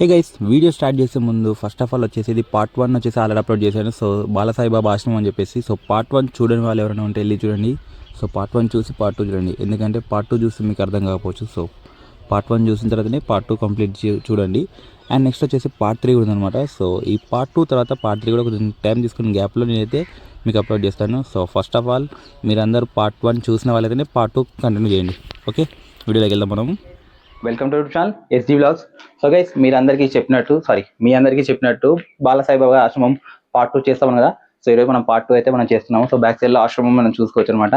Hey guys video start చేసే ముందు first of all వచ్చేసి ఇది పార్ట్ వన్ వచ్చేసి ఆల్రెడీ అప్లోడ్ చేశాను. సో బాలసాయిబాబా ఆశ్రమం అని చెప్పేసి సో పార్ట్ వన్ చూడని వాళ్ళు ఎవరైనా ఉంటే వెళ్ళి చూడండి. సో పార్ట్ వన్ చూసి పార్ట్ టూ చూడండి. ఎందుకంటే పార్ట్ టూ చూసి మీకు అర్థం కాకపోవచ్చు. సో పార్ట్ వన్ చూసిన తర్వాతనే పార్ట్ టూ కంప్లీట్ చూడండి. అండ్ నెక్స్ట్ వచ్చేసి పార్ట్ త్రీ కూడా అనమాట సో ఈ పార్ట్ టూ తర్వాత పార్ట్ త్రీ కూడా కొంచెం టైం తీసుకున్న గ్యాప్లో నేనైతే మీకు అప్లోడ్ చేస్తాను. సో ఫస్ట్ ఆఫ్ ఆల్ మీరందరూ పార్ట్ వన్ చూసిన వాళ్ళైతేనే పార్ట్ టూ కంటిన్యూ చేయండి. ఓకే వీడియోలోకి వెళ్దాం మనం. Welcome to channel SG blogs so guys మీరు అందరికీ చెప్పినట్టు సారీ మీ అందరికీ చెప్పినట్టు బాలసాయిబాబా ఆశ్రమం పార్ట్ టూ చేస్తాం కదా. సో ఈరోజు మనం పార్ట్ టూ అయితే మనం చేస్తున్నాము. సో బ్యాక్ సైడ్లో ఆశ్రమం మనం చూసుకోవచ్చు అనమాట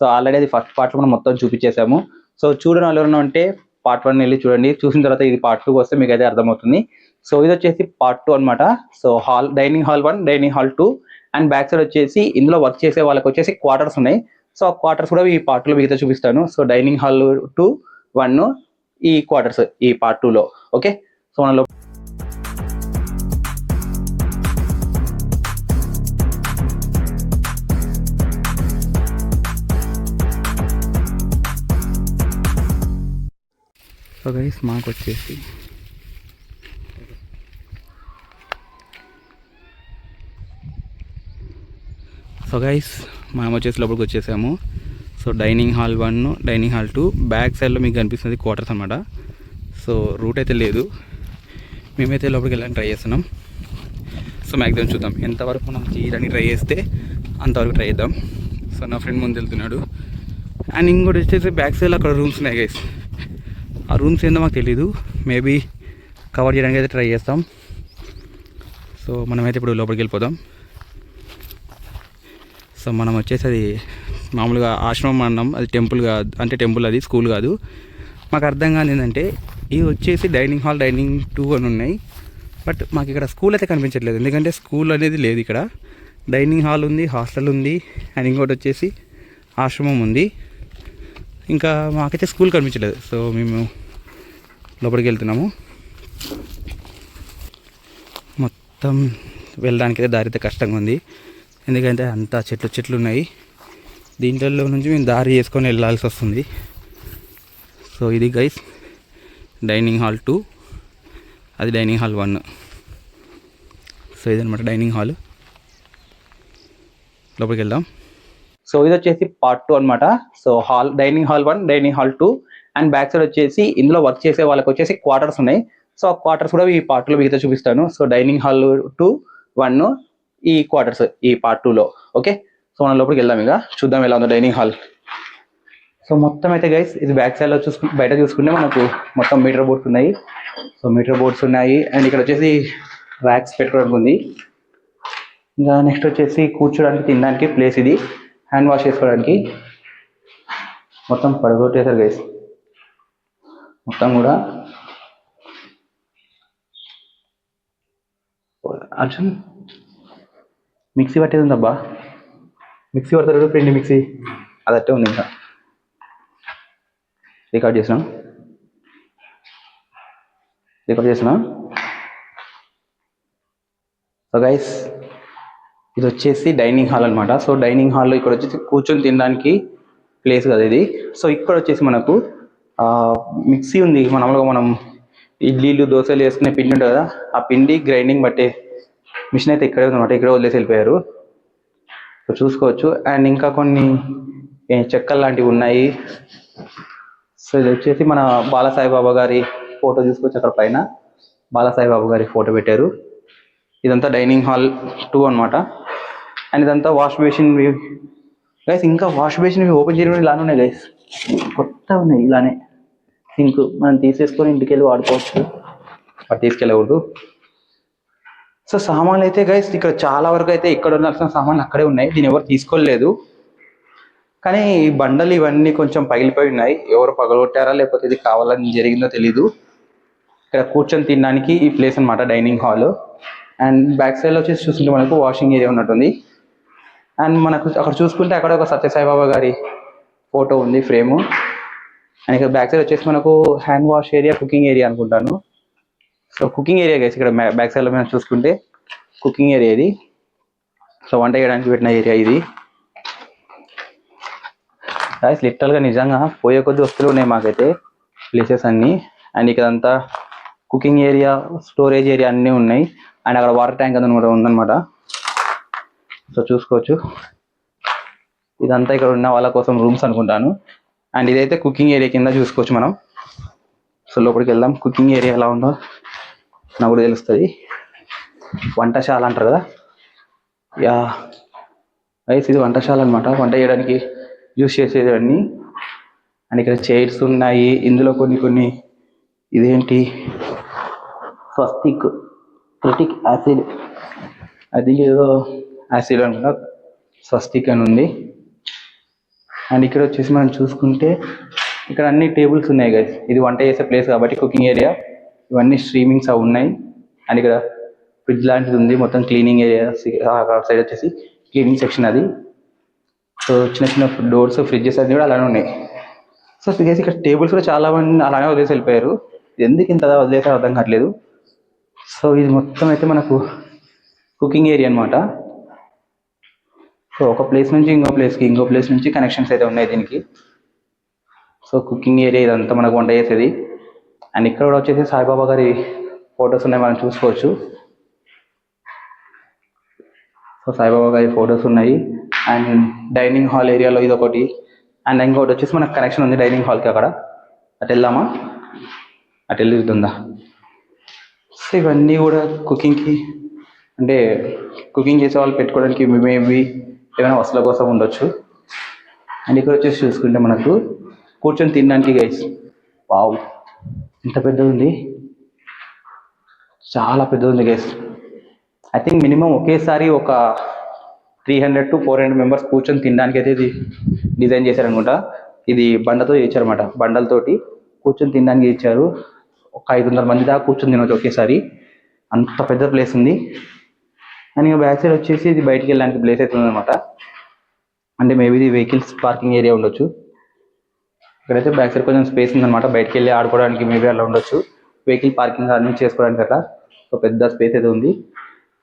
సో ఆల్రెడీ అది ఫస్ట్ పార్ట్లో మనం మొత్తం చూపించేసాము సో చూడని ఎవరైనా ఉంటే పార్ట్ వన్ వెళ్ళి చూడండి. చూసిన తర్వాత ఇది పార్ట్ టూ వస్తే మీకు అయితే అర్థమవుతుంది. సో ఇది వచ్చేసి పార్ట్ టూ అనమాట so hall dining hall one dining hall two and back side వచ్చేసి ఇందులో వర్క్ చేసే వాళ్ళకి వచ్చేసి క్వార్టర్స్ ఉన్నాయి. సో ఆ క్వార్టర్స్ కూడా ఈ పార్ట్లో మిగతా చూపిస్తాను. So dining hall two one ఈ క్వార్టర్స్ ఈ పార్ట్ టూలో ఓకే సో మనలో సో గైస్ మాకు వచ్చేసి సో గైస్ మేము వచ్చేసి లోపలికి వచ్చేసాము. So dining hall one dining hall two. Back సైడ్లో మీకు కనిపిస్తుంది క్వార్టర్స్ అనమాట సో రూట్ అయితే లేదు. మేమైతే లోపలికి వెళ్ళడానికి ట్రై చేస్తున్నాం. సో మ్యాక్సిమం చూద్దాం. ఎంతవరకు మనం చేయడానికి ట్రై చేస్తే అంతవరకు ట్రై చేద్దాం. సో నా ఫ్రెండ్ ముందు వెళ్తున్నాడు. అండ్ ఇంకోటి వచ్చేసి బ్యాక్ సైడ్లో అక్కడ రూమ్స్ ఉన్నాయి గైస్ ఆ రూమ్స్ ఏందో మాకు తెలీదు. మేబీ కవర్ చేయడానికి అయితే ట్రై చేస్తాం. సో మనమైతే ఇప్పుడు లోపలికి వెళ్ళిపోదాం. సో మనం వచ్చేసి అది మామూలుగా ఆశ్రమం అన్నాం అది టెంపుల్ కాదు అంటే టెంపుల్ అది స్కూల్ కాదు. మాకు అర్థం కాదు ఏంటంటే ఇది వచ్చేసి డైనింగ్ హాల్ డైనింగ్ టూ అని ఉన్నాయి. బట్ మాకు ఇక్కడ స్కూల్ అయితే కనిపించట్లేదు. ఎందుకంటే స్కూల్ అనేది లేదు ఇక్కడ. డైనింగ్ హాల్ ఉంది హాస్టల్ ఉంది అండ్ ఇంకోటి వచ్చేసి ఆశ్రమం ఉంది. ఇంకా మాకైతే స్కూల్ కనిపించలేదు సో మేము లోపలికి వెళ్తున్నాము. మొత్తం వెళ్ళడానికి అయితే దారి అయితే కష్టంగా ఉంది. ఎందుకంటే అంతా చెట్లు చెట్లు ఉన్నాయి. దీంట్లో నుంచి మేము దారి చేసుకొని వెళ్ళాల్సి వస్తుంది. సో ఇది గైస్ డైనింగ్ హాల్ టూ అది డైనింగ్ హాల్ వన్ సో ఇదనమాట డైనింగ్ హాల్ లోపలికి వెళ్దాం. సో ఇది వచ్చేసి పార్ట్ టూ అనమాట so hall dining hall one dining hall two and back side వచ్చేసి ఇందులో వర్క్ చేసే వాళ్ళకి వచ్చేసి క్వార్టర్స్ ఉన్నాయి. సో ఆ క్వార్టర్స్ కూడా ఈ పార్ట్లో మిగతా చూపిస్తాను. So dining hall two one ఈ క్వార్టర్స్ ఈ పార్ట్ టూలో ఓకే సో మనం లోపలికి వెళ్దాం ఇక. చూద్దాం ఎలా ఉందో డైనింగ్ హాల్. సో మొత్తం అయితే గైస్ ఇది బ్యాక్ సైడ్లో చూసుకు బయట చూసుకుంటే మనకు మొత్తం మీటర్ బోర్డ్స్ ఉన్నాయి. సో మీటర్ బోర్డ్స్ ఉన్నాయి. అండ్ ఇక్కడ వచ్చేసి ర్యాక్స్ పెట్టుకోవడానికి ఉంది. ఇంకా నెక్స్ట్ వచ్చేసి కూర్చోడానికి తినడానికి ప్లేస్ ఇది. హ్యాండ్ వాష్ చేసుకోవడానికి. మొత్తం పడగొట్టేశారు గైస్ మొత్తం కూడా. అర్జున్ మిక్సీ పట్టేది ఉందబ్బా. మిక్సీ పడతారు పిండి మిక్సీ. అదట్టే ఉంది ఇంకా. రికార్డ్ చేసినాం? రికార్డ్ చేసినా? సో గైస్ ఇది వచ్చేసి డైనింగ్ హాల్ అన్నమాట. సో డైనింగ్ హాల్లో ఇక్కడ వచ్చేసి కూర్చొని తినడానికి ప్లేస్ కదా ఇది. సో ఇక్కడ వచ్చేసి మనకు మిక్సీ ఉంది. మామూలుగా మనం ఇడ్లీలు దోశలు వేసుకునే పిండి ఉంటుంది కదా ఆ పిండి గ్రైండింగ్ బట్టే మిషన్ అయితే ఇక్కడే ఉందన్నమాట. ఇక్కడే వదిలేసి వెళ్ళిపోయారు. సో చూసుకోవచ్చు. అండ్ ఇంకా కొన్ని చెక్కలు లాంటివి ఉన్నాయి. సో ఇది వచ్చేసి మన బాలసాయి బాబా గారి ఫోటో చూసుకోవచ్చు అక్కడ పైన. బాలసాయి బాబా గారి ఫోటో పెట్టారు. ఇదంతా డైనింగ్ హాల్ టూ అన్నమాట. అండ్ ఇదంతా వాష్ బేసిన్ గైస్ ఇంకా వాష్ బేసిన్ ఓపెన్ చేయడం ఇలానే ఉన్నాయి గైస్ కొత్త ఉన్నాయి ఇలానే. సింక్ మనం తీసేసుకొని ఇంటికి వెళ్ళి వాడుకోవచ్చు. వాటి తీసుకెళ్ళకూడదు. సో సామాన్లు అయితే గైస్ ఇక్కడ చాలా వరకు అయితే ఇక్కడ ఉండాల్సిన సామాన్లు అక్కడే ఉన్నాయి. దీని ఎవరు తీసుకోలేదు. కానీ ఈ బండలు ఇవన్నీ కొంచెం పగిలిపోయి ఉన్నాయి. ఎవరు పగలగొట్టారా? లేకపోతే ఇది కావాలని జరిగిందో తెలీదు. ఇక్కడ కూర్చొని తినడానికి ఈ ప్లేస్ అన్నమాట డైనింగ్ హాల్. అండ్ బ్యాక్ సైడ్లో వచ్చేసి చూస్తుంటే మనకు వాషింగ్ ఏరియా ఉన్నట్టుంది. అండ్ మనకు అక్కడ చూసుకుంటే అక్కడ ఒక సత్యసాయిబాబా గారి ఫోటో ఉంది ఫ్రేమ్. అండ్ ఇక్కడ బ్యాక్ సైడ్ వచ్చేసి మనకు hand wash area cooking area అనుకుంటాను. సో కుకింగ్ ఏరియా గైస్ ఇక్కడ బ్యాక్ సైడ్లో మనం చూసుకుంటే కుకింగ్ ఏరియా ఇది. సో వంట చేయడానికి పెట్టిన ఏరియా ఇది. గాయస్ లిటరల్గా నిజంగా పోయే కొద్ది వస్తువులు ఉన్నాయి మాకైతే ప్లేసెస్ అన్ని. అండ్ ఇక్కడంతా కుకింగ్ ఏరియా స్టోరేజ్ ఏరియా అన్నీ ఉన్నాయి. అండ్ అక్కడ వాటర్ ట్యాంక్ అది కూడా ఉందన్నమాట. సో చూసుకోవచ్చు. ఇదంతా ఇక్కడ ఉన్న వాళ్ళ కోసం రూమ్స్ అనుకుంటాను. అండ్ ఇదైతే కుకింగ్ ఏరియా కింద చూసుకోవచ్చు మనం. సో లోపలికి వెళ్దాం. కుకింగ్ ఏరియా ఎలా ఉందో. నాకు కూడా తెలుస్తుంది. వంటశాల అంటారు కదా? యా అయితే ఇది వంటశాల అనమాట వంట చేయడానికి యూస్ చేసేవన్నీ అండ్ ఇక్కడ చైర్స్ ఉన్నాయి. ఇందులో కొన్ని కొన్ని ఇదేంటి? స్వస్తిక్ క్రిటిక్ యాసిడ్. అది ఏదో యాసిడ్ అనుకుంటా స్వస్తిక్ అని ఉంది. అండ్ ఇక్కడ వచ్చేసి మనం చూసుకుంటే ఇక్కడ అన్ని టేబుల్స్ ఉన్నాయి గైస్ ఇది వంట చేసే ప్లేస్ కాబట్టి కుకింగ్ ఏరియా. ఇవన్నీ స్ట్రీమింగ్స్ అవి ఉన్నాయి. అండ్ ఇక్కడ ఫ్రిడ్జ్ లాంటిది ఉంది. మొత్తం క్లీనింగ్ ఏరియా సైడ్ వచ్చేసి క్లీనింగ్ సెక్షన్ అది. సో చిన్న చిన్న డోర్స్ ఫ్రిడ్జెస్ అన్ని కూడా అలానే ఉన్నాయి. సో గైస్ ఇక్కడ టేబుల్స్ కూడా చాలా మంది అలానే వదిలేసి వెళ్ళిపోయారు. ఎందుకు ఇంత వదిలేసారో అర్థం కావట్లేదు. సో ఇది మొత్తం అయితే మనకు కుకింగ్ ఏరియా అనమాట సో ఒక ప్లేస్ నుంచి ఇంకో ప్లేస్కి ఇంకో ప్లేస్ నుంచి కనెక్షన్స్ అయితే ఉన్నాయి దీనికి. సో కుకింగ్ ఏరియా ఇదంతా మనకు వంట చేసేది. అండ్ ఇక్కడ కూడా వచ్చేసి సాయిబాబా గారి ఫొటోస్ ఉన్నాయి మనం చూసుకోవచ్చు. సో సాయిబాబా గారి ఫొటోస్ ఉన్నాయి. అండ్ డైనింగ్ హాల్ ఏరియాలో ఇది ఒకటి అండ్ ఇంకోటి వచ్చేసి మనకు కనెక్షన్ ఉంది డైనింగ్ హాల్కి అక్కడ. అటు వెళ్దామా? అటు వెళ్ళి సో ఇవన్నీ కూడా కుకింగ్కి అంటే కుకింగ్ చేసే వాళ్ళు పెట్టుకోవడానికి మేబీ ఏమైనా వసల కోసం ఉండొచ్చు. అండ్ ఇక్కడ వచ్చేసి చూసుకుంటే మనకు కూర్చొని తినడానికి గైస్ వావ్. ఇంత పెద్దది ఉంది? చాలా పెద్దది ఉంది గేస్ ఐ థింక్ మినిమం ఒకేసారి ఒక three hundred to four hundred members కూర్చొని తినడానికి అయితే ఇది డిజైన్ చేశారనమాట ఇది బండతో చేశారనమాట బండలతోటి కూర్చొని తినడానికి ఇచ్చారు ఒక ఐదు వందల మంది దాకా కూర్చొని తినవచ్చు ఒకేసారి. అంత పెద్ద ప్లేస్ ఉంది. అండ్ ఇంకా బ్యాక్ సైడ్ వచ్చేసి ఇది బయటికి వెళ్ళడానికి ప్లేస్ అయితే ఉందన్నమాట. అంటే మేబీ ఇది వెహికల్స్ పార్కింగ్ ఏరియా ఉండొచ్చు. ఇక్కడైతే బ్యాక్ సైడ్ కొంచెం స్పేస్ ఉందన్నమాట. బయటకు వెళ్ళి ఆడుకోవడానికి మేబీ అలా ఉండొచ్చు. వెహికల్ పార్కింగ్ అన్ని చేసుకోవడానికి అట్లా ఒక పెద్ద స్పేస్ అయితే ఉంది.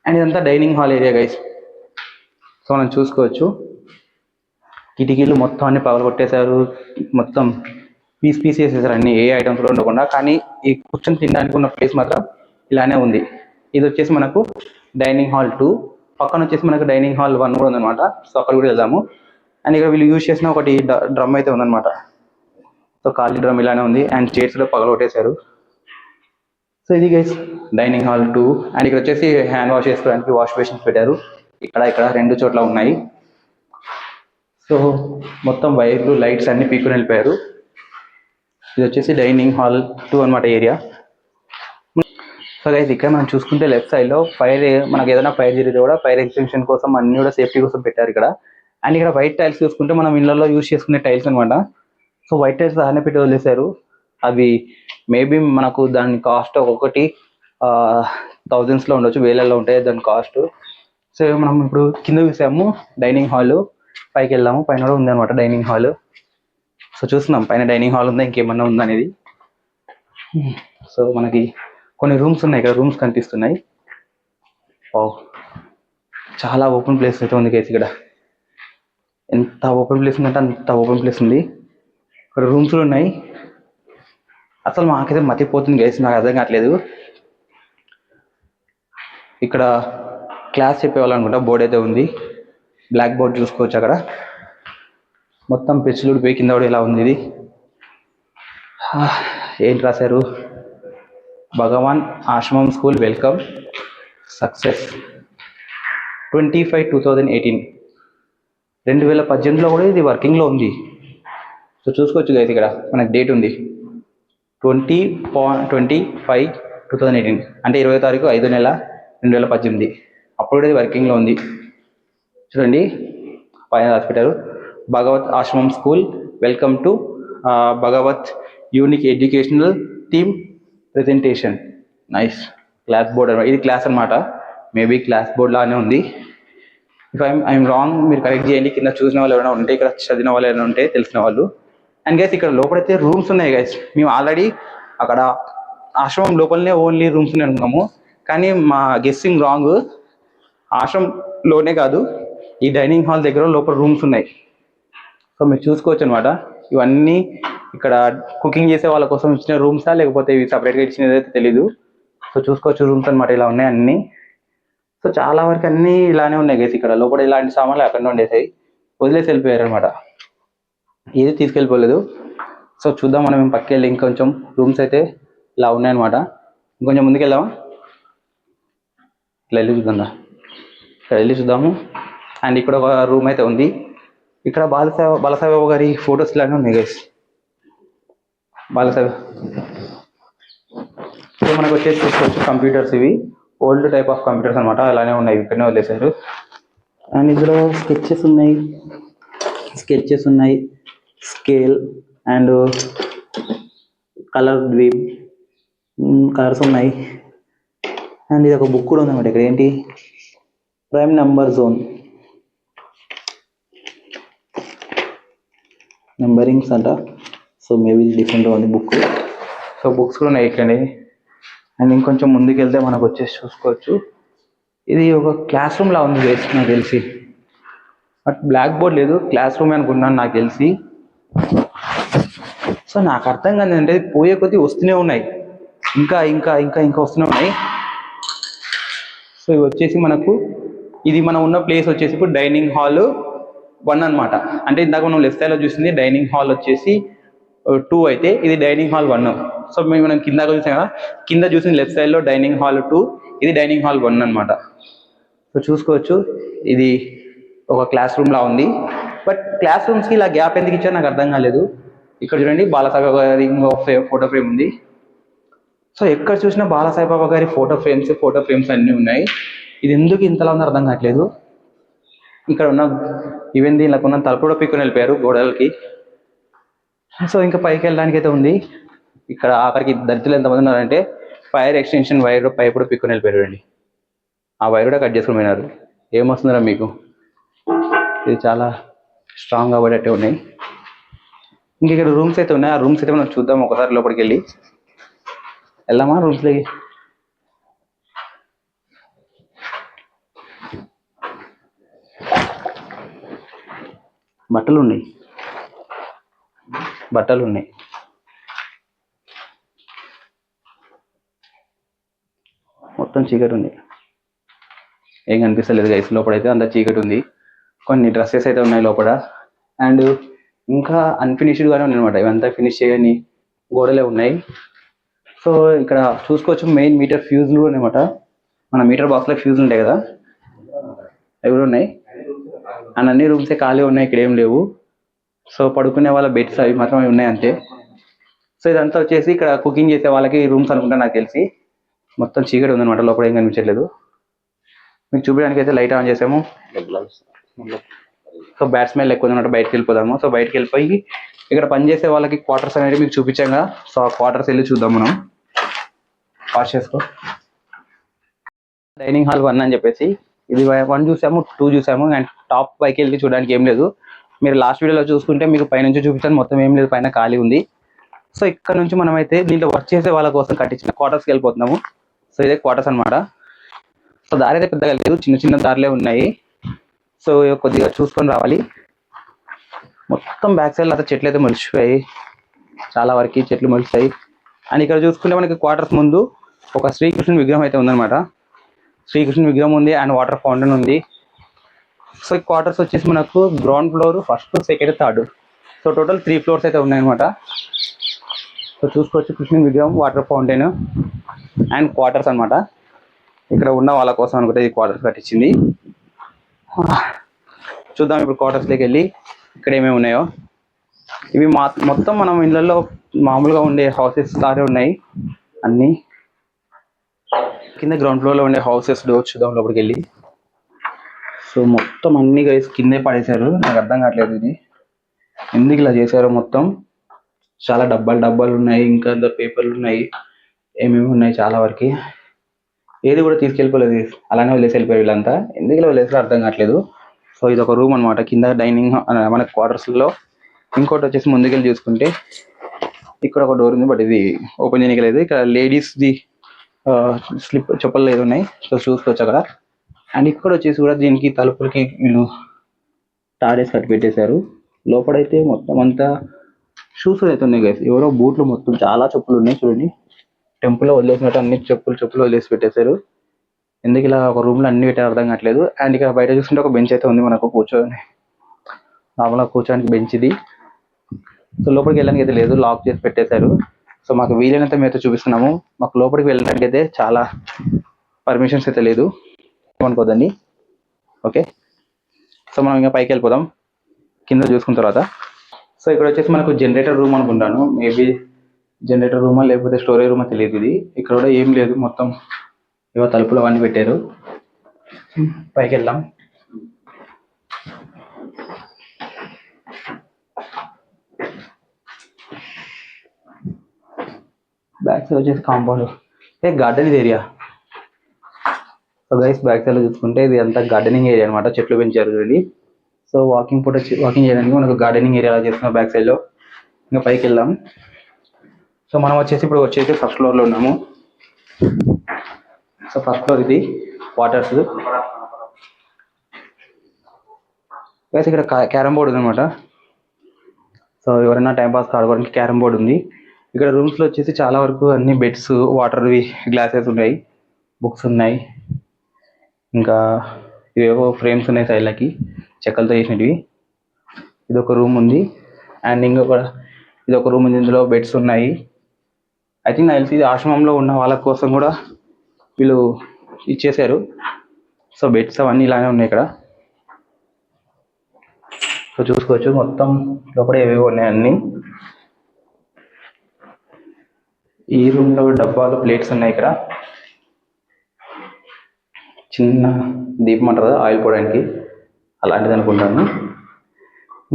అండ్ ఇదంతా dining hall area guys so మనం చూసుకోవచ్చు. కిటికీలు మొత్తం అన్ని పగలు కొట్టేశారు. మొత్తం పీస్ పీస్ చేసేసారు అన్ని ఏ ఐటమ్స్ కూడా ఉండకుండా. కానీ ఈ కూర్చొని తినడానికి ఉన్న ప్లేస్ మాత్రం ఇలానే ఉంది. ఇది వచ్చేసి మనకు డైనింగ్ హాల్ టూ పక్కన వచ్చేసి మనకు డైనింగ్ హాల్ వన్ కూడా ఉందన్నమాట. సో అక్కడ కూడా వెళ్దాము. అండ్ ఇక్కడ వీళ్ళు యూజ్ చేసిన ఒకటి డ్రమ్ అయితే ఉందన్నమాట. సో ఖాళీ డ్రమ్ ఇలానే ఉంది. అండ్ చైర్స్లో పగలగొట్టేశారు సో ఇది guys dining hall two and ఇక్కడ వచ్చేసి హ్యాండ్ వాష్ చేసుకోవడానికి వాష్ బేసిన్స్ పెట్టారు. ఇక్కడ ఇక్కడ రెండు చోట్ల ఉన్నాయి. సో మొత్తం వైర్లు లైట్స్ అన్ని పీకుని వెళ్ళిపోయారు. ఇది వచ్చేసి డైనింగ్ హాల్ టూ అనమాట ఏరియా సో గైస్ ఇక్కడ మనం చూసుకుంటే లెఫ్ట్ సైడ్లో ఫైర్ మనకి ఏదైనా ఫైర్ జరిగితే కూడా ఫైర్ ఎక్స్టెన్షన్ కోసం అన్ని కూడా సేఫ్టీ కోసం పెట్టారు ఇక్కడ. అండ్ ఇక్కడ వైట్ టైల్స్ చూసుకుంటే మనం ఇళ్ళలో యూజ్ చేసుకునే టైల్స్ అనమాట సో వైట్ టైల్స్ అలానే పెట్టి వదిలేశారు. అవి మేబీ మనకు దాని కాస్ట్ ఒక్కొక్కటి థౌజండ్స్లో ఉండొచ్చు వేలల్లో ఉంటాయి దాని కాస్ట్. సో మనం ఇప్పుడు కింద చూసాము డైనింగ్ హాల్. పైకి వెళ్ళాము పైన కూడా ఉందన్నమాట డైనింగ్ హాల్. సో చూస్తున్నాం పైన డైనింగ్ హాల్ ఉందా ఇంకేమన్నా ఉందా అనేది. సో మనకి కొన్ని రూమ్స్ ఉన్నాయి ఇక్కడ రూమ్స్ కనిపిస్తున్నాయి. ఓ చాలా ఓపెన్ ప్లేస్ అయితే ఉంది కేసు ఇక్కడ. ఎంత ఓపెన్ ప్లేస్ ఉందంటే అంత ఓపెన్ ప్లేస్ ఉంది. ఇక్కడ రూమ్స్ ఉన్నాయి. అసలు మాకైతే మతిపోతుంది గైస్ నాకు అర్థం కావట్లేదు. ఇక్కడ క్లాస్ చెప్పేవాళ్ళనుకుంటా బోర్డ్ అయితే ఉంది. బ్లాక్ బోర్డ్ చూసుకోవచ్చు అక్కడ. మొత్తం పెచ్చులుడు పోయి కింద కూడా ఇలా ఉంది ఇది. ఏం ఏంటి రాశారు? భగవాన్ ఆశ్రమం school welcome. Success. Twenty five two thousand eighteen. రెండు వేల పద్దెనిమిదిలో కూడా ఇది వర్కింగ్లో ఉంది. సో చూసుకోవచ్చు గైస్ ఇక్కడ మనకి డేట్ ఉంది. Twenty point twenty five two thousand eighteen. అంటే ఇరవై తారీఖు ఐదో నెల రెండు వేల పద్దెనిమిది. అప్పుడు కూడా ఇది వర్కింగ్లో ఉంది. చూడండి పైన హాస్పిటల్ భగవత్ ఆశ్రమం school welcome to Bhagavat unique educational theme presentation nice class board అనమాట ఇది క్లాస్ అనమాట మేబీ క్లాస్ బోర్డ్లానే ఉంది. ఇఫ్ ఐఎమ్ ఐఎమ్ రాంగ్ మీరు కరెక్ట్ చేయండి. కింద చూసిన వాళ్ళు ఎవరైనా ఉంటే ఇక్కడ చదివిన వాళ్ళు ఎవరైనా ఉంటే తెలిసిన వాళ్ళు. అండ్ గైస్ ఇక్కడ లోపలైతే రూమ్స్ ఉన్నాయి గైస్ మేము ఆల్రెడీ అక్కడ ఆశ్రమం లోపలనే ఓన్లీ రూమ్స్ ఉన్నాయి అనుకున్నాము కానీ మా గెస్సింగ్ రాంగ్ ఆశ్రమంలోనే కాదు ఈ డైనింగ్ హాల్ దగ్గర లోపల రూమ్స్ ఉన్నాయి. సో మీరు చూసుకోవచ్చు అనమాట ఇవన్నీ ఇక్కడ కుకింగ్ చేసే వాళ్ళ కోసం ఇచ్చిన రూమ్సా లేకపోతే ఇవి సపరేట్గా ఇచ్చినది అయితే తెలీదు. సో చూసుకోవచ్చు రూమ్స్ అనమాట ఇలా ఉన్నాయి అన్నీ. సో చాలా వరకు అన్నీ ఇలానే ఉన్నాయి గైస్ ఇక్కడ. లోపల ఇలాంటి సామాన్లు అక్కడ ఉండేసాయి. వదిలేసి వెళ్ళిపోయారు అనమాట ఏది తీసుకెళ్ళిపోలేదు. సో చూద్దాం మనం పక్కకి వెళ్ళి ఇంకొంచెం రూమ్స్ అయితే ఇలా ఉన్నాయన్నమాట. ఇంకొంచెం ముందుకు వెళ్దామా ఇట్లా వెళ్ళి చూద్దాం ఇక్కడ వెళ్ళి చూద్దాము. అండ్ ఇక్కడ ఒక రూమ్ అయితే ఉంది. ఇక్కడ బాలసాహెబ్ బాలసాహెబ్ గారి ఫొటోస్ ఇలానే ఉన్నాయి గైస్ బాలసాహెబ్ సో మనకు వచ్చేసి చూసుకోవచ్చు కంప్యూటర్స్ ఇవి. ఓల్డ్ టైప్ ఆఫ్ కంప్యూటర్స్ అనమాట అలానే ఉన్నాయి ఇక్కడనే వదిలేశారు. అండ్ ఇందులో స్కెచెస్ ఉన్నాయి. స్కెచెస్ ఉన్నాయి. Scale and colour deep colours ఉన్నాయి. అండ్ ఇది ఒక బుక్ కూడా ఉందన్నమాట ఇక్కడ. ఏంటి? Prime number zone. నెంబరింగ్స్ అంట. సో మేబీ డిఫరెంట్ ఉంది బుక్. సో బుక్స్ కూడా ఉన్నాయి ఇక్కడ అండ్ ఇంకొంచెం ముందుకు వెళ్తే మనకు వచ్చేసి చూసుకోవచ్చు. ఇది ఒక క్లాస్ రూమ్ లా ఉంది guys నాకు తెలిసి. బట్ బ్లాక్ బోర్డ్ లేదు. క్లాస్ రూమ్ అనుకున్నాను నాకు తెలిసి. సో నాకు అర్థం కాదు అంటే పోయే కొద్దీ వస్తూనే ఉన్నాయి. ఇంకా ఇంకా ఇంకా ఇంకా వస్తూనే ఉన్నాయి. సో ఇవి వచ్చేసి మనకు ఇది మనం ఉన్న ప్లేస్ వచ్చేసి ఇప్పుడు డైనింగ్ హాల్ వన్ అన్నమాట. అంటే ఇందాక మనం లెఫ్ట్ సైడ్లో చూసింది డైనింగ్ హాల్ వచ్చేసి టూ అయితే ఇది డైనింగ్ హాల్ వన్. సో మేము మనం కింద చూసాం కదా కింద చూసిన లెఫ్ట్ సైడ్లో డైనింగ్ హాల్ టూ ఇది డైనింగ్ హాల్ వన్ అన్నమాట. సో చూసుకోవచ్చు ఇది ఒక క్లాస్ రూమ్ లా ఉంది. బట్ క్లాస్ రూమ్స్కి ఇలా గ్యాప్ ఎందుకు ఇచ్చారు నాకు అర్థం కాలేదు. ఇక్కడ చూడండి బాలసాహెబ్ గారి ఫోటో ఫ్రేమ్ ఉంది. సో ఎక్కడ చూసినా బాలసాహెబ్ బాబా గారి ఫోటో ఫ్రేమ్స్ ఫోటో ఫ్రేమ్స్ అన్నీ ఉన్నాయి. ఇది ఎందుకు ఇంతలా ఉందో అర్థం కావట్లేదు. ఇక్కడ ఉన్న ఈవెన్ దీనిలో ఉన్న తలుపు కూడా పీక్కుని వెళ్ళిపోయారు గోడలకి. సో ఇంకా పైకి వెళ్ళడానికి అయితే ఉంది. ఇక్కడ ఆఖరికి దళితులు ఎంతమంది ఉన్నారంటే ఫైర్ ఎక్స్టెన్షన్ వైర్ పైప్ కూడా పీక్కుని వెళ్ళిపోయారు అండి ఆ వైర్ కూడా కట్ చేసుకుని పోయినారు. ఏమొస్తుందిరా మీకు? ఇది చాలా స్ట్రాంగ్ అవ్వడట్టే ఉన్నాయి. ఇంక ఇక్కడ రూమ్స్ అయితే ఉన్నాయి. ఆ రూమ్స్ అయితే మనం చూద్దాం. ఒకసారి లోపలికి వెళ్ళి. వెళ్దామా రూమ్స్లోకి బట్టలు ఉన్నాయి. బట్టలు ఉన్నాయి. మొత్తం చీకటి ఉంది. ఏం కనిపిస్తలేదు గైస్ లోపల అయితే అంత చీకటి ఉంది. కొన్ని డ్రెస్సెస్ అయితే ఉన్నాయి లోపల. అండ్ ఇంకా అన్ఫినిష్డ్ ఉన్నాయన్నమాట అనమాట ఇవంతా ఫినిష్ చేయని గోడలే ఉన్నాయి. సో ఇక్కడ చూసుకోవచ్చు మెయిన్ మీటర్ ఫ్యూజ్లు అనమాట మన మీటర్ బాక్స్లో ఫ్యూజ్లు ఫ్యూజ్ ఉంటాయి కదా. అవి కూడా ఉన్నాయి. అండ్ అన్ని రూమ్సే ఖాళీ ఉన్నాయి. ఇక్కడ ఏం లేవు. సో పడుకునే వాళ్ళ బెడ్స్ అవి మాత్రమే ఉన్నాయి అంతే. సో ఇదంతా వచ్చేసి ఇక్కడ కుకింగ్ చేసే వాళ్ళకి రూమ్స్ అనుకుంటా నాకు తెలిసి. మొత్తం చీకటి ఉందన్నమాట. లోపల ఏం కనిపించట్లేదు. మీకు చూపించడానికి అయితే లైట్ ఆన్ చేసాము. సో బ్యాట్ స్మెల్ ఎక్కువ ఉందన్నమాట బయటకు వెళ్ళిపోదాము. సో బయటకు వెళ్ళిపోయి ఇక్కడ పనిచేసే వాళ్ళకి క్వార్టర్స్ అనేవి మీకు చూపించాం కదా. సో ఆ క్వార్టర్స్ వెళ్ళి చూద్దాం మనం. పాస్ చేసుకో. డైనింగ్ హాల్ వన్ అని చెప్పేసి ఇది వన్ చూసాము టూ చూసాము. అండ్ టాప్ పైకి వెళ్ళి చూడడానికి ఏం లేదు. మీరు లాస్ట్ వీడియోలో చూసుకుంటే మీకు పైనుంచి చూపిస్తాను. మొత్తం ఏం లేదు పైన ఖాళీ ఉంది. సో ఇక్కడ నుంచి మనం అయితే దీంట్లో వర్క్ చేసే వాళ్ళ కోసం కట్టించిన క్వార్టర్స్కి వెళ్ళిపోతున్నాము. సో ఇదే క్వార్టర్స్ అన్నమాట. సో దారి అయితే పెద్దగా లేదు. చిన్న చిన్న దారిలే ఉన్నాయి. సో కొద్దిగా చూసుకొని రావాలి. మొత్తం బ్యాక్ సైడ్ అయితే చెట్లు అయితే మొలిచిపోయాయి. చాలా వరకు చెట్లు మొలిచాయి. అండ్ ఇక్కడ చూసుకుంటే మనకి క్వార్టర్స్ ముందు ఒక శ్రీకృష్ణుని విగ్రహం అయితే ఉందన్నమాట. శ్రీకృష్ణుని విగ్రహం ఉంది అండ్ వాటర్ ఫౌంటైన్ ఉంది. సో ఈ క్వార్టర్స్ వచ్చేసి మనకు ground floor first second third so total three floors అయితే ఉన్నాయన్నమాట. సో చూసుకోవచ్చు కృష్ణుని విగ్రహం వాటర్ ఫౌంటైన్ అండ్ క్వార్టర్స్ అనమాట ఇక్కడ ఉన్న వాళ్ళ కోసం అనుకుంటే ఈ క్వార్టర్స్ కట్టించింది. చూద్దాం ఇప్పుడు క్వార్టర్స్లోకి వెళ్ళి ఇక్కడ ఏమేమి ఉన్నాయో. ఇవి మా మొత్తం మనం ఇళ్ళల్లో మామూలుగా ఉండే హౌసెస్ లాగే ఉన్నాయి. అన్నీ కింద గ్రౌండ్ ఫ్లోర్లో ఉండే హౌసెస్ డోర్ చూద్దాం లోపలికి వెళ్ళి. సో మొత్తం అన్ని గైస్ కిందే పడేశారు. నాకు అర్థం కావట్లేదు ఇది. ఎందుకు ఇలా చేశారో మొత్తం. చాలా డబ్బాలు డబ్బాలు ఉన్నాయి. ఇంకా పేపర్లు ఉన్నాయి. ఏమేమి ఉన్నాయి చాలా వరకు. ఏది కూడా తీసుకెళ్ళిపోలేదు. అలానే వదిలేసి వెళ్ళిపోయారు వీళ్ళంతా. ఎందుకు ఇలా వదిలేసారో అర్థం కావట్లేదు. సో ఇది ఒక రూమ్ అన్నమాట. కింద డైనింగ్ మన క్వార్టర్స్లో. లో ఇంకోటి వచ్చేసి ముందుకెళ్ళి చూసుకుంటే ఇక్కడ ఒక డోర్ ఉంది బట్ ఇది ఓపెన్ చేయలేదు ఇక్కడ లేడీస్ ది స్లిప్ చెప్పలు లేదు ఉన్నాయి. సో చూసుకోవచ్చు అక్కడ. అండ్ ఇక్కడ వచ్చేసి కూడా దీనికి తలుపులకి వీళ్ళు తాడేసి కట్టి పెట్టేశారు. లోపలైతే మొత్తం అంతా షూస్ అయితే ఉన్నాయి గైస్ ఎవరో బూట్లు మొత్తం చాలా చెప్పులు ఉన్నాయి చూడండి. టెంపుల్లో వదిలేసినట్టు అన్ని చెప్పులు చెప్పులు వదిలేసి పెట్టేశారు. ఎందుకు ఇలా ఒక రూమ్లో అన్ని పెట్టారు అర్థం కావట్లేదు. అండ్ ఇక్కడ బయట చూస్తుంటే ఒక బెంచ్ అయితే ఉంది మనకు కూర్చోని. నార్మల్గా కూర్చోడానికి బెంచ్ ఇది. సో లోపలికి వెళ్ళడానికి అయితే లేదు. లాక్ చేసి పెట్టేశారు. సో మాకు వీలైనంత మేము అయితే చూపిస్తున్నాము. మాకు లోపలికి వెళ్ళడానికి అయితే చాలా పర్మిషన్స్ అయితే లేదు. ఏమనుకోదండి ఓకే సో మనం ఇంకా పైకి వెళ్ళిపోదాం. కింద చూసుకున్న తర్వాత. సో ఇక్కడ వచ్చేసి మనకు జనరేటర్ రూమ్ అనుకుంటాను. మేబీ జనరేటర్ రూమా లేకపోతే స్టోరేజ్ రూమా తెలియదు ఇది. ఇక్కడ కూడా ఏం లేదు మొత్తం ఏవో తలుపులు అవన్నీ పెట్టారు. పైకి వెళ్దాం బ్యాక్ సైడ్ వచ్చేసి కాంపౌండ్ ఏ gardening area so guys back side చూసుకుంటే ఇది అంతా గార్డెనింగ్ ఏరియా అనమాట చెట్లు పెంచారు చూడండి. సో వాకింగ్ పూట వాకింగ్ చేయడానికి మనకు గార్డెనింగ్ ఏరియా చేస్తున్నాం బ్యాక్ సైడ్లో. ఇంకా పైకి వెళ్దాం. సో మనం వచ్చేసి ఇప్పుడు వచ్చేసి ఫస్ట్ ఫ్లోర్లో ఉన్నాము. సో ఫస్ట్ ఫ్లోర్ ఇది వాటర్స్ అయితే ఇక్కడ క్యారమ్ బోర్డ్ ఉందన్నమాట. సో ఎవరైనా టైంపాస్ కావడానికి ఆడుకోవడానికి క్యారమ్ బోర్డ్ ఉంది. ఇక్కడ రూమ్స్లో వచ్చేసి చాలా వరకు అన్ని బెడ్స్ వాటర్వి గ్లాసెస్ ఉన్నాయి. బుక్స్ ఉన్నాయి. ఇంకా ఇవేవో ఫ్రేమ్స్ ఉన్నాయి సైడ్లకి చెక్కలతో చేసినవి ఇది ఒక రూమ్ ఉంది. అండ్ ఇంకొక ఇది ఒక రూమ్ ఉంది. ఇందులో బెడ్స్ ఉన్నాయి. ఐ థింక్ నాకు తెలిసి ఇది ఆశ్రమంలో ఉన్న వాళ్ళ కోసం కూడా వీళ్ళు ఇచ్చేసారు సో బెడ్స్ అవన్నీ ఇలానే ఉన్నాయి ఇక్కడ. సో చూసుకోవచ్చు. మొత్తం లోపల ఏవేవో ఉన్నాయి అన్ని. ఈ రూమ్లో డబ్బాలు ప్లేట్స్ ఉన్నాయి ఇక్కడ. చిన్న దీపం అంటారు కదా ఆయిల్ పోవడానికి అలాంటిది అనుకుంటాను.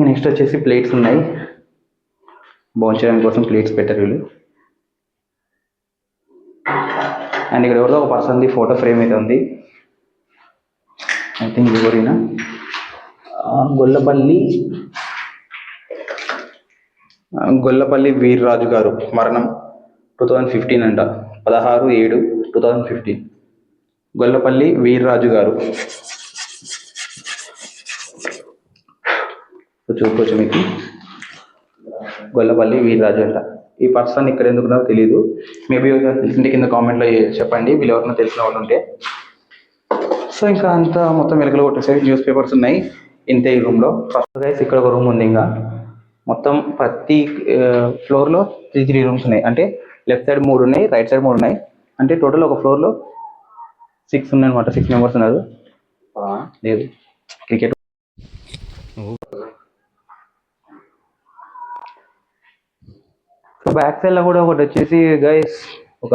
నెక్స్ట్ వచ్చేసి ప్లేట్స్ ఉన్నాయి. భోంచడానికి కోసం ప్లేట్స్ పెట్టారు వీళ్ళు. అండ్ ఇక్కడ ఎవరిదో ఒక పర్సన్ది ఫోటో ఫ్రేమ్ అయితే ఉంది. ఐ థింక్ ఎవరైనా గొల్లపల్లి. గొల్లపల్లి వీర్రాజు గారు మరణం టూ థౌజండ్ ఫిఫ్టీన్ అంట. పదహారు ఏడు two thousand fifteen. Gollapalli Veerraju గారు. చూసుకోవచ్చు మీకు. గొల్లపల్లి వీర్రాజు అంట. ఈ పర్సన్ ఇక్కడ ఎందుకున్నారో తెలియదు మేబీ తెలిసింటే కింద కామెంట్లో చెప్పండి. వీళ్ళు ఎవరైనా తెలిసిన వాళ్ళు ఉంటే. సో ఇంకా అంతా మొత్తం వెలుగులో కొట్టేసరికి న్యూస్ పేపర్స్ ఉన్నాయి. ఇంతే ఈ రూమ్లో ఫస్ట్ గైస్ ఇక్కడ ఒక రూమ్ ఉంది ఇంకా. మొత్తం ప్రతి ఫ్లోర్లో త్రీ త్రీ రూమ్స్ ఉన్నాయి. అంటే లెఫ్ట్ సైడ్ మూడు ఉన్నాయి రైట్ సైడ్ మూడు ఉన్నాయి. అంటే టోటల్ ఒక ఫ్లోర్లో సిక్స్ ఉన్నాయి అనమాట సిక్స్ మెంబర్స్ ఉన్నారు. లేదు. క్రికెట్ సో బ్యాక్ సైడ్లో కూడా ఒకటి వచ్చేసి గైస్ ఒక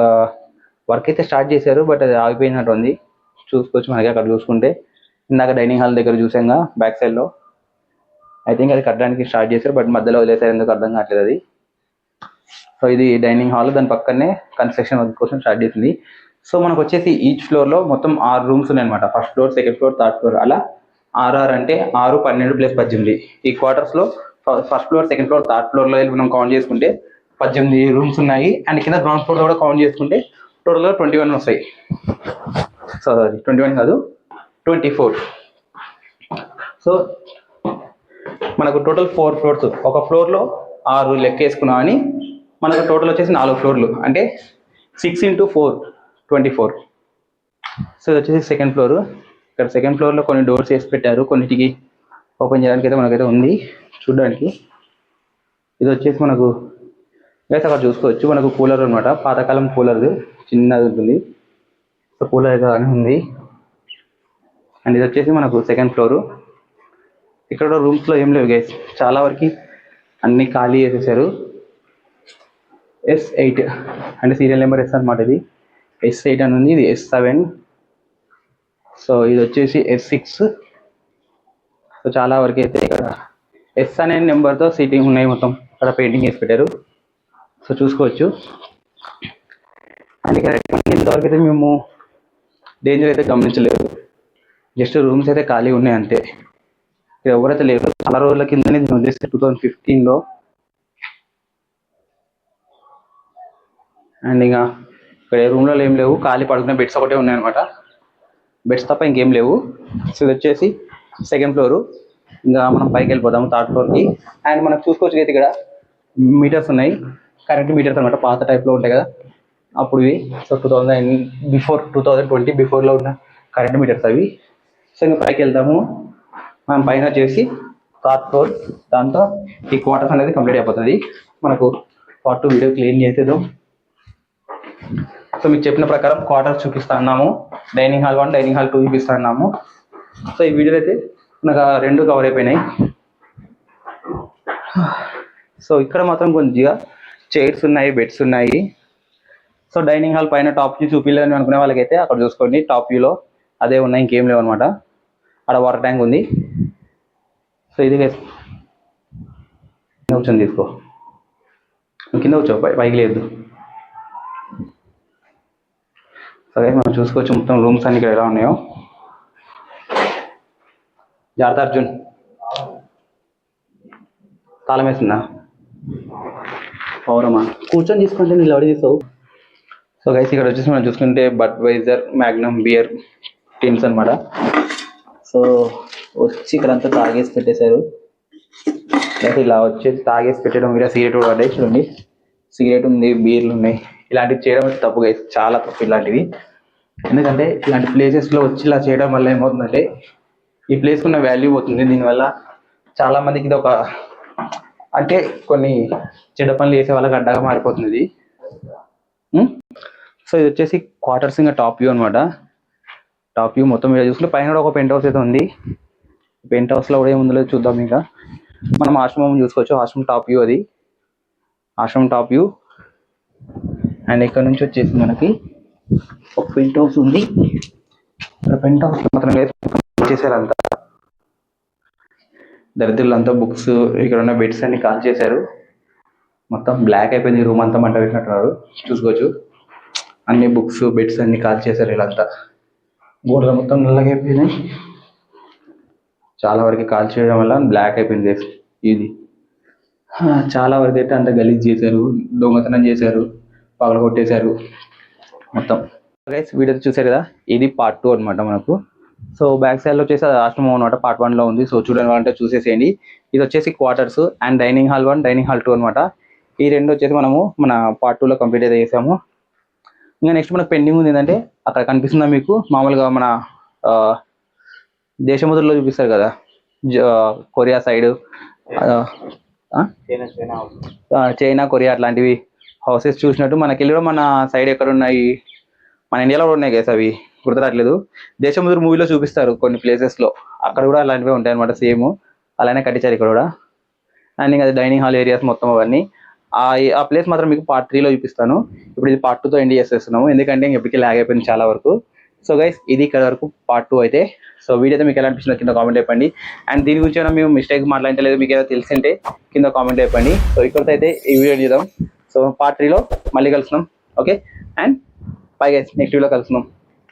వర్క్ అయితే స్టార్ట్ చేశారు బట్ అది ఆగిపోయినట్టు ఉంది. చూసుకోవచ్చు మనకి అక్కడ చూసుకుంటే. ఇందాక డైనింగ్ హాల్ దగ్గర చూసాంగా బ్యాక్ సైడ్లో ఐ థింక్ అది కట్టడానికి స్టార్ట్ చేశారు బట్ మధ్యలో వదిలేసారు ఎందుకు అర్థం కావట్లేదు అది. సో ఇది డైనింగ్ హాల్ దాని పక్కనే కన్స్ట్రక్షన్ వర్క్ కోసం స్టార్ట్ చేసింది. సో మనకు వచ్చేసి ఈచ్ ఫ్లోర్లో మొత్తం ఆరు రూమ్స్ ఉన్నాయి అనమాట first floor second floor third floor అలా ఆర్ఆర్ అంటే ఆరు పన్నెండు ప్లస్ పద్దెనిమిది. ఈ క్వార్టర్స్లో first floor second floor third ఫ్లోర్లో వెళ్ళి మనం కౌంట్ చేసుకుంటే పద్దెనిమిది రూమ్స్ ఉన్నాయి. అండ్ కింద గ్రౌండ్ ఫ్లోర్ కూడా కౌంట్ చేసుకుంటే టోటల్గా ట్వంటీ వన్ వస్తాయి. సారీ ట్వంటీ వన్ కాదు ట్వంటీ ఫోర్ సో మనకు టోటల్ ఫోర్ ఫ్లోర్స్ ఒక ఫ్లోర్లో ఆరు లెక్క వేసుకున్నామని మనకు టోటల్ వచ్చేసి నాలుగు ఫ్లోర్లు అంటే six into four twenty four so ఇది వచ్చేసి సెకండ్ ఫ్లోర్ ఇక్కడ సెకండ్ ఫ్లోర్లో కొన్ని డోర్స్ వేసి పెట్టారు. కొన్నిటికి ఓపెన్ చేయడానికి అయితే మనకైతే ఉంది. చూడడానికి. ఇది వచ్చేసి మనకు అయితే అక్కడ చూసుకోవచ్చు. మనకు కూలర్ అనమాట పాతకాలం కూలర్ చిన్నది ఉంటుంది. సో కూలర్ అయితే అని ఉంది. అండ్ ఇది వచ్చేసి మనకు సెకండ్ ఫ్లోరు ఇక్కడ రూమ్స్లో ఏం లేవు గైస్ చాలా వరకు అన్ని ఖాళీ చేసేసారు. ఎస్ ఎయిట్ అంటే సీరియల్ నెంబర్ ఎస్ అనమాట ఇది. ఎస్ ఎయిట్ అని ఉంది. ఇది ఎస్ సెవెన్ సో ఇది వచ్చేసి ఎస్ సిక్స్ సో చాలా వరకు అయితే ఇక్కడ ఎస్ అనే నెంబర్తో సీటింగ్ ఉన్నాయి మొత్తం. అక్కడ పెయింటింగ్ వేసి పెట్టారు. సో చూసుకోవచ్చు. అండ్ ఇక్కడ ఇంతవరకు అయితే మేము డేంజర్ అయితే గమనించలేదు. జస్ట్ రూమ్స్ అయితే ఖాళీ ఉన్నాయి అంతే. ఇక్కడ ఎవరైతే లేరు చాలా రోజుల కిందనే నేను వదిలేస్తే టూ థౌజండ్ ఫిఫ్టీన్లో అండ్ ఇంకా ఇక్కడ ఏ రూమ్లో ఏం లేవు. ఖాళీ పడుకునే బెడ్స్ ఒకటే ఉన్నాయన్నమాట బెడ్స్ తప్ప ఇంకేం లేవు. సో ఇది వచ్చేసి సెకండ్ ఫ్లోరు ఇంకా మనం పైకి వెళ్ళిపోదాము థర్డ్ ఫ్లోర్కి అండ్ మనం చూసుకోవచ్చు అయితే ఇక్కడ. మీటర్స్ ఉన్నాయి. కరెంట్ మీటర్స్ అనమాట పాత టైప్లో ఉంటాయి కదా. అప్పుడు ఇవి. So two thousand before two thousand twenty బిఫోర్లో ఉన్న కరెంట్ మీటర్స్ అవి. సో ఇంకా పైకి వెళ్తాము మనం పైన వచ్చేసి థర్డ్ ఫ్లోర్ దాంతో ఈ క్వార్టర్స్ అనేది కంప్లీట్ అయిపోతుంది. మనకు పార్ట్ టూ వీడియో క్లీన్ చేసేద్దాం. సో మీకు చెప్పిన ప్రకారం క్వార్టర్స్ చూపిస్తా ఉన్నాము dining hall one dining hall two చూపిస్తా ఉన్నాము సో ఈ వీడియోలో అయితే నాకు రెండు కవర్ అయిపోయినాయి. సో ఇక్కడ మాత్రం కొద్దిగా చైర్స్ ఉన్నాయి బెడ్స్ ఉన్నాయి. సో డైనింగ్ హాల్ పైన టాప్ వ్యూ చూపించాలని అనుకునే వాళ్ళకైతే అక్కడ చూసుకోండి. టాప్ వ్యూలో అదే ఉన్నాయి ఇంకేం లేవు అనమాట అక్కడ వాటర్ ట్యాంక్ ఉంది. సో ఇది కూర్చొని తీసుకో. కింద కూర్చో పైకి లేదు సరే మనం చూసుకోవచ్చు మొత్తం రూమ్స్ అన్ని ఇక్కడ ఎలా ఉన్నాయో. జాగ్రత్త అర్జున్. తాళం వేసిందా? పౌరమా కూర్చొని తీసుకుంటే నీళ్ళు ఎవరు తీసావు సో గైస్ ఇక్కడ వచ్చేసి మనం చూసుకుంటే Budweiser Magnum beer tins అన్నమాట. సో వచ్చి ఇక్కడ అంతా తాగేసి పెట్టేశారు. ఇలా వచ్చేసి తాగేసి పెట్టడం మీద సిగరెట్ కూడా పడ్డాయి చూడండి. సిగరెట్ ఉంది బీర్లు ఉన్నాయి. ఇలాంటివి చేయడం అయితే తప్పు గైస్ చాలా తప్పు ఇలాంటివి. ఎందుకంటే ఇలాంటి ప్లేసెస్లో వచ్చి ఇలా చేయడం వల్ల ఏమవుతుందంటే ఈ ప్లేస్కి ఉన్న వాల్యూ పోతుంది. దీనివల్ల చాలా మందికి ఇది ఒక అంటే కొన్ని చెడ్డ పనులు చేసే వాళ్ళకి అడ్డగా మారిపోతుంది ఇది. సో ఇది వచ్చేసి క్వార్టర్స్ ఇంకా టాప్ వ్యూ అనమాట టాప్ వ్యూ మొత్తం మీద చూసుకుంటే పైన కూడా ఒక పెంట్ హౌస్ అయితే ఉంది. పెంట్ హౌస్లో కూడా ఏముందో లేదు చూద్దాం ఇంకా. మనం ఆశ్రమం చూసుకోవచ్చు. ఆశ్రమం టాప్ వ్యూ అది. ఆశ్రమం టాప్ వ్యూ అండ్ ఇక్కడ నుంచి వచ్చేసి మనకి ఒక పెంట్ హౌస్ ఉంది. ఇక్కడ పెంట్ హౌస్ మాత్రం లేదు అంతా. దరిద్రులంతా బుక్స్ ఇక్కడ ఉన్న బెడ్స్ అన్ని కాల్ చేశారు. మొత్తం బ్లాక్ అయిపోయింది రూమ్ అంతా మంట పెట్టినట్టున్నారు. చూసుకోవచ్చు. అన్ని బుక్స్ బెడ్స్ అన్ని కాల్ చేశారు వీళ్ళంతా. గోడలు మొత్తం నల్లగా అయిపోయినాయి. చాలా వరకు కాల్ చేయడం వల్ల బ్లాక్ అయిపోయింది ఇది. చాలా వరకు అయితే అంత గలీజ్ చేశారు. దొంగతనం చేశారు. పగల కొట్టేశారు మొత్తం. గైస్ వీడియో చూసారు కదా? ఇది పార్ట్ టూ అనమాట మనకు. సో బ్యాక్ సైడ్లో వచ్చేసి ఆశ్రమం అనమాట పార్ట్ వన్లో ఉంది. సో చూడండి అంటే చూసేసేయండి. ఇది వచ్చేసి quarters and dining hall one dining hall two అనమాట ఈ రెండు వచ్చేసి మనము మన పార్ట్ టూలో కంప్లీట్ అయితే చేసాము. ఇంకా నెక్స్ట్ మనకు పెండింగ్ ఉంది ఏంటంటే అక్కడ కనిపిస్తుందా మీకు? మామూలుగా మన దేశముద్రలో చూపిస్తారు కదా. కొరియా సైడ్ చైనా కొరియా అట్లాంటివి హౌసెస్ చూసినట్టు మనకి వెళ్ళి కూడా మన సైడ్ ఎక్కడ ఉన్నాయి? మన ఇండియాలో కూడా ఉన్నాయి కదా అవి? గుర్తురాట్లేదు దేశముదురు మూవీలో చూపిస్తారు కొన్ని ప్లేసెస్లో లో. అక్కడ కూడా అలాంటివే ఉంటాయి అనమాట సేమ్ అలానే కట్టించారు ఇక్కడ కూడా. అండ్ ఇంకా డైనింగ్ హాల్ ఏరియాస్ మొత్తం అవన్నీ. ఆ ఆ ప్లేస్ మాత్రం మీకు పార్ట్ త్రీలో చూపిస్తాను. ఇప్పుడు ఇది పార్ట్ టూతో ఎండ్ చేసేస్తున్నాము. ఎందుకంటే ఇంక ఎప్పటికీ లాగ్ అయిపోయింది చాలా వరకు. సో గైస్ ఇది ఇక్కడ వరకు పార్ట్ టూ అయితే. సో వీడియో అయితే మీకు ఎలా అనిపించిందో కింద కామెంట్ చెప్పండి. అండ్ దీని గురించి ఏమైనా మేము మిస్టేక్ మాట్లాడలేదు మీకు ఏదో తెలిసింటే కింద కామెంట్ చెప్పండి. సో ఇక్కడితో అయితే ఈ వీడియో చూద్దాం. సో పార్ట్ త్రీలో మళ్ళీ కలుస్తున్నాం okay and bye guys next వీడియోలో కలుస్తున్నాం